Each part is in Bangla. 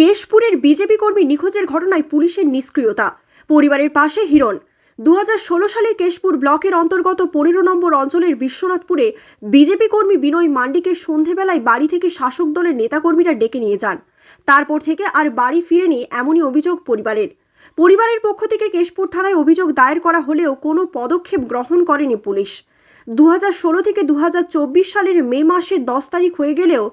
কেশপুরের বিজেপি কর্মী নিখোঁজের ঘটনায় পুলিশের নিষ্ক্রিয়তা। পরিবারের পাশে হিরণ। দু হাজার ষোলো সালে কেশপুর ব্লকের অন্তর্গত পনেরো নম্বর অঞ্চলের বিশ্বনাথপুরে বিজেপি কর্মী বিনয় মান্ডিকে সন্ধেবেলায় বাড়ি থেকে শাসক দলের নেতাকর্মীরা ডেকে নিয়ে যান। তারপর থেকে আর বাড়ি ফিরেনি এমনই অভিযোগ পরিবারের। পরিবারের পক্ষ থেকে কেশপুর থানায় অভিযোগ দায়ের করা হলেও কোনো পদক্ষেপ গ্রহণ করেনি পুলিশ। দু হাজার ষোলো থেকে দু হাজার চব্বিশ সালের মে মাসের দশ তারিখ হয়ে গেলেও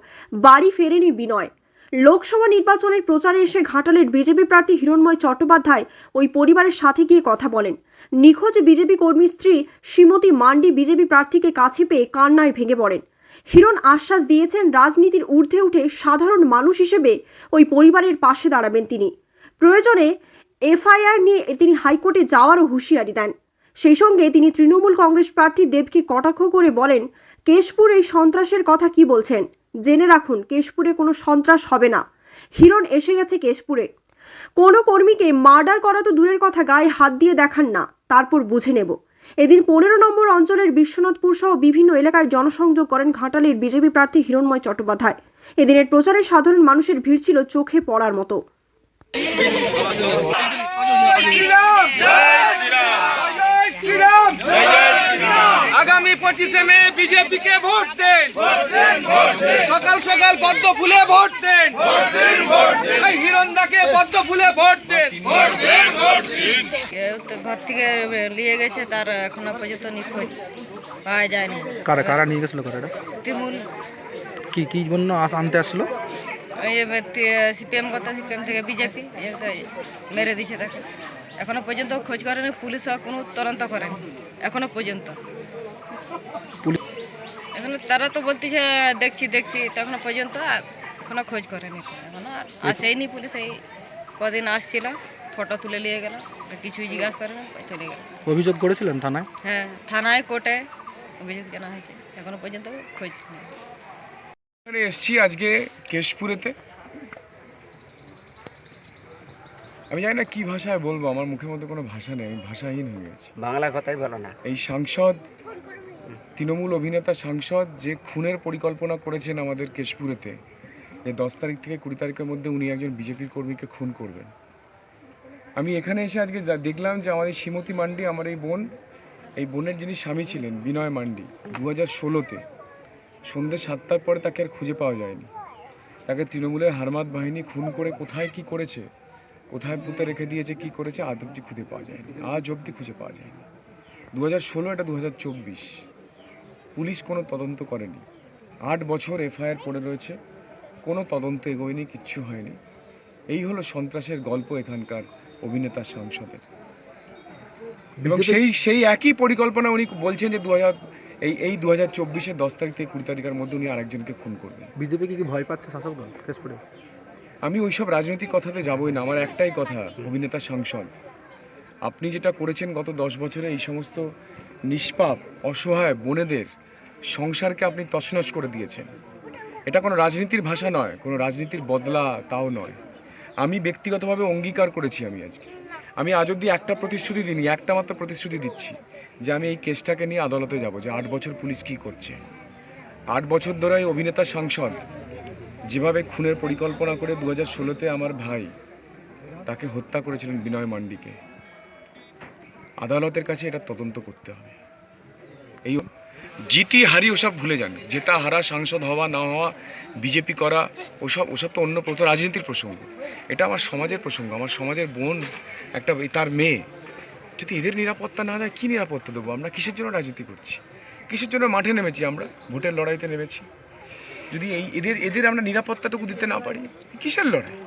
বাড়ি ফেরেনি বিনয়। লোকসভা নির্বাচনের প্রচারে এসে ঘাটালের বিজেপি প্রার্থী হিরণময় চট্টোপাধ্যায় ওই পরিবারের সাথে গিয়ে কথা বলেন। নিখোঁজ বিজেপি কর্মী স্ত্রী শ্রীমতী মান্ডি বিজেপি প্রার্থীকে কাছে পেয়ে কান্নায় ভেঙে পড়েন। হিরণ আশ্বাস দিয়েছেন রাজনীতির ঊর্ধ্বে উঠে সাধারণ মানুষ হিসেবে ওই পরিবারের পাশে দাঁড়াবেন তিনি। প্রয়োজনে এফআইআর নিয়ে তিনি হাইকোর্টে যাওয়ারও হুঁশিয়ারি দেন। সেই সঙ্গে তিনি তৃণমূল কংগ্রেস প্রার্থী দেবকে কটাক্ষ করে বলেন, কেশপুর এই সন্ত্রাসের কথা কি বলছেন? জেনে রাখুন, কেশপুরে কোনো সন্ত্রাস হবে না। হিরণ এসে গেছে কেশপুরে। কোনো কর্মীকে মার্ডার করা তো দূরের কথা, গায়ে হাত দিয়ে দেখান না, তারপর বুঝে নেব। এদিন পনেরো নম্বর অঞ্চলের বিশ্বনাথপুর সহ বিভিন্ন এলাকায় জনসংযোগ করেন ঘাটালের বিজেপি প্রার্থী হিরণময় চট্টোপাধ্যায়। এদিনের প্রচারে সাধারণ মানুষের ভিড় ছিল চোখে পড়ার মতো। পঁচিশে মে বিজেপি কে ভোট দেন। সকাল সকাল পদ্ম ফুলে ভোট দেন। এই হিরণদাকে পদ্ম ফুলে ভোট দেন। ঘর থেকে নিয়ে গেছে তার এখনও পর্যন্ত নিখোঁজ। পাওয়া যায়নি। কারা কারা নিয়ে গেছিল কারাটা তৃণমূল। কি কি জন্য আনতে আসলো? সিপিএম কথা সিপিএম থেকে বিজেপি মেরে দিছে তাকে। এখনও পর্যন্ত খোঁজ করেনি পুলিশও কোনো তদন্ত করেনি। এখনও পর্যন্ত। এখন তারা তো বলতেছে দেখছি দেখছি তো এখনও পর্যন্ত আর এখনও খোঁজ করেনি তো। এখনও আর আসেইনি পুলিশ এই কদিন আসছিল ফটো তুলে নিয়ে গেল কিছুই জিজ্ঞাসা করে না চলে গেল। অভিযোগ করেছিলেন থানায়? হ্যাঁ থানায় কোর্টে অভিযোগ জানা হয়েছে এখনও পর্যন্ত খোঁজ নেই। এসছি আজকে কেশপুরেতে। আমি জানি না কি ভাষায় বলব আমার মুখের মধ্যে কোনো ভাষা নেই আমি ভাষাহীন হয়ে গেছি। বাংলা কথাই বলো না। এই সাংসদ তৃণমূল অভিনেতা সাংসদ যে খুনের পরিকল্পনা করেছেন আমাদের কেশপুরেতে যে দশ তারিখ থেকে কুড়ি তারিখের মধ্যে উনি একজন বিজেপির কর্মীকে খুন করবেন। আমি এখানে এসে আজকে দেখলাম যে আমার এই শ্রীমতী মান্ডি আমার এই বোন এই বোনের যিনি স্বামী ছিলেন বিনয় মান্ডি দু হাজার ষোলোতে সন্ধ্যে সাতটার পরে তাকে আর খুঁজে পাওয়া যায়নি। তাকে তৃণমূলের হারমাত বাহিনী খুন করে কোথায় কি করেছে কোথায় পুঁতে রেখে দিয়েছে কি করেছে আজ অব্দি খুঁজে পাওয়া যায়নি। আজ অব্দি খুঁজে পাওয়া যায়নি। দু হাজার ষোলো এটা দু হাজার চব্বিশ পুলিশ কোনো তদন্ত করেনি। আট বছর এফআইআর পড়ে রয়েছে কোনো তদন্ত এগোয়নি কিচ্ছু হয়নি। এই হলো সন্ত্রাসের গল্প এখানকার অভিনেতা সাংসদের। এবং সেই সেই একই পরিকল্পনা উনি বলছেন যে দু হাজার এই এই দু হাজার চব্বিশের দশ তারিখ থেকে কুড়ি তারিখের মধ্যে উনি আরেকজনকে খুন করবেন। বিজেপি কি কি ভয় পাচ্ছে শাসক দল? কেশপুরে আমি ওইসব রাজনৈতিক কথাতে যাবই না, আমার একটাই কথা, অভিনেতা সাংসদ। আপনি যেটা করেছেন গত দশ বছরে, এই সমস্ত নিষ্পাপ, অসহায় বোনেদের সংসারকে আপনি তছনছ করে দিয়েছেন। এটা কোনো রাজনীতির ভাষা নয়, কোনো রাজনীতির বদলা তাও নয়। আমি ব্যক্তিগতভাবে অঙ্গীকার করেছি আমি আজকে। আমি আজ অব্দি একটা প্রতিশ্রুতি দিইনি, একটা মাত্র প্রতিশ্রুতি দিচ্ছি যে আমি এই কেসটাকে নিয়ে আদালতে যাব, যে আট বছর পুলিশ কী করছে। আট বছর ধরে অভিনেতা সাংসদ যেভাবে খুনের পরিকল্পনা করে দু হাজার ষোলোতে আমার ভাই তাকে হত্যা করেছিলেন বিনয় মান্ডিকে, আদালতের কাছে এটা তদন্ত করতে হবে। এই জিতি হারি ওসব ভুলে যান, জেতা হারা, সাংসদ হওয়া, না হওয়া, বিজেপি করা, ওসব ওসব তো অন্য প্রথম রাজনীতির প্রসঙ্গ। এটা আমার সমাজের প্রসঙ্গ, আমার সমাজের বোন, একটা তার মেয়ে। যদি এদের নিরাপত্তা না দেয়, কী নিরাপত্তা দেবো? আমরা কিসের জন্য রাজনীতি করছি? কিসের জন্য মাঠে নেমেছি আমরা? ভোটের লড়াইতে নেমেছি। যদি এই এদের এদের আমরা নিরাপত্তাটুকু দিতে না পারি কিসের লড়াই?